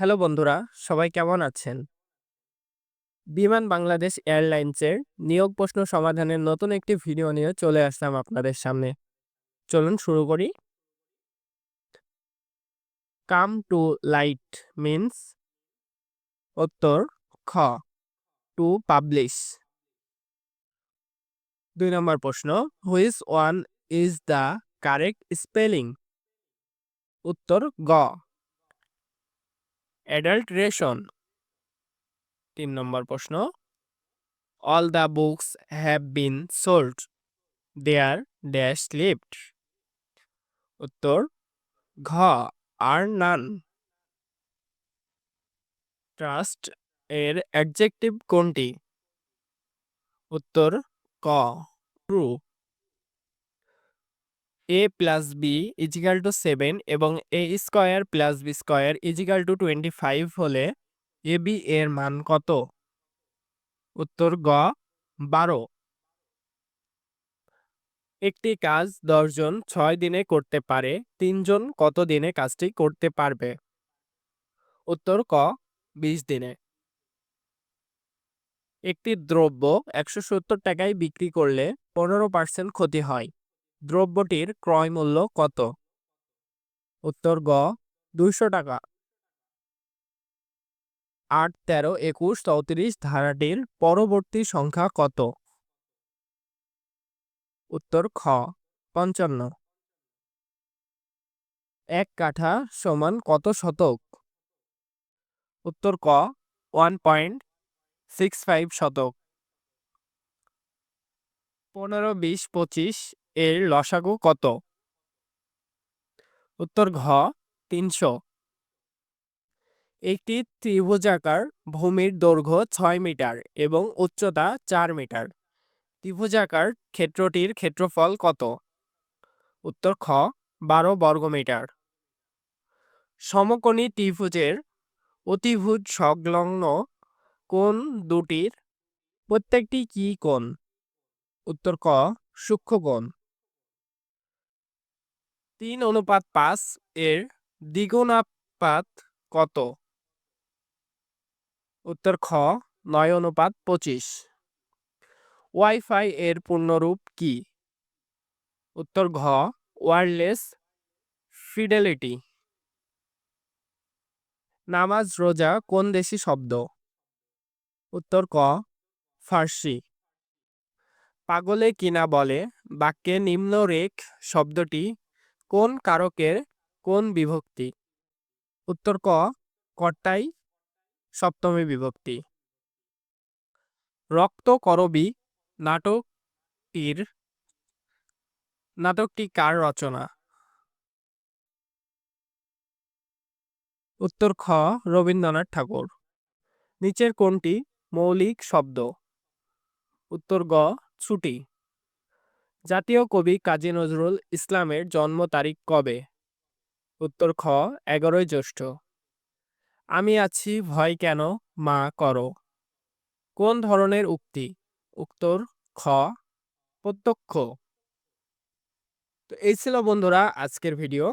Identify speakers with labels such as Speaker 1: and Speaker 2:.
Speaker 1: Hello বন্ধুরা, সবাই কেমন আছেন? বিমান বাংলাদেশ এয়ারলাইন্সের নিয়োগ প্রশ্ন সমাধানের নতুন একটি ভিডিও নিয়ে চলে আসলাম আপনাদের সামনে। চলুন শুরু করি। কাম টু লাইট মিন্স উত্তর খ টু পাবলিশ দুই নম্বর প্রশ্ন which one is the correct spelling উত্তর গ অ্যাডাল্ট্রেশন। তিন নম্বর প্রশ্ন। All the books have been sold there dash left উত্তর, ঘ আর নান ট্রাস্ট এর অ্যাডজেক্টিভ কোনটি? উত্তর, ক true a plus b equal to seven এবং a square plus b square equal to twenty five হলে এ বি এর মান কত? উত্তর গ, বারো। একটি কাজ দশজন ছয় দিনে করতে পারে তিনজন কত দিনে কাজটি করতে পারবে? উত্তর ক, বিশ দিনে। একটি দ্রব্য একশো সত্তর টাকায় বিক্রি করলে পনেরো পার্সেন্ট ক্ষতি হয়। দ্রব্যটির ক্রয় মূল্য কত? উত্তর গ, দুইশো টাকা। আট, তেরো, একুশ, চৌত্রিশ, ধারাটির পরবর্তী সংখ্যা কত? উত্তর খ, পঞ্চান্ন। এক কাঠা সমান কত শতক? উত্তর ক, ওয়ান পয়েন্ট সিক্স ফাইভ শতক। পনেরো, বিশ, পঁচিশ এর লসাগু কত? উত্তর ঘ, তিনশো। একটি ত্রিভুজাকার ভূমির দৈর্ঘ্য ছয় মিটার এবং উচ্চতা চার মিটার। ত্রিভুজাকার ক্ষেত্রটির ক্ষেত্রফল কত? উত্তর খ, বারো বর্গমিটার সমকোণী ত্রিভুজের অতিভুজ সংলগ্ন কোণ দুটির প্রত্যেকটি কি কোণ? উত্তর ক সূক্ষ্মকোণ তিন অনুপাত পাঁচ এর দ্বিগুণাপাত কত? উত্তর খ, নয় অনুপাত পঁচিশ। ওয়াইফাই এর পূর্ণরূপ কি? উত্তর ঘ, ওয়ারলেস ফিডেলিটি। নামাজ রোজা কোন দেশি শব্দ? উত্তর ক, ফার্সি। পাগলে কিনা বলে বাক্যে নিম্নরেখ শব্দটি কোন কারকের কোন বিভক্তি? উত্তর ক, কর্তাই সপ্তমী বিভক্তি। রক্ত করবি নাটকটির, নাটকটি কার রচনা? উত্তর খ, রবীন্দ্রনাথ ঠাকুর। নিচের কোনটি মৌলিক শব্দ? উত্তর গ, ছুটি। জাতীয় কবি কাজী নজরুল ইসলামের জন্ম তারিখ কবে? উত্তর খ, এগারোই জ্যৈষ্ঠ। আমি আছি, ভয় কেন, মা করো। কোন ধরনের উক্তি? উত্তর খ, প্রত্যক্ষ। তো এই ছিল বন্ধুরা আজকের ভিডিও।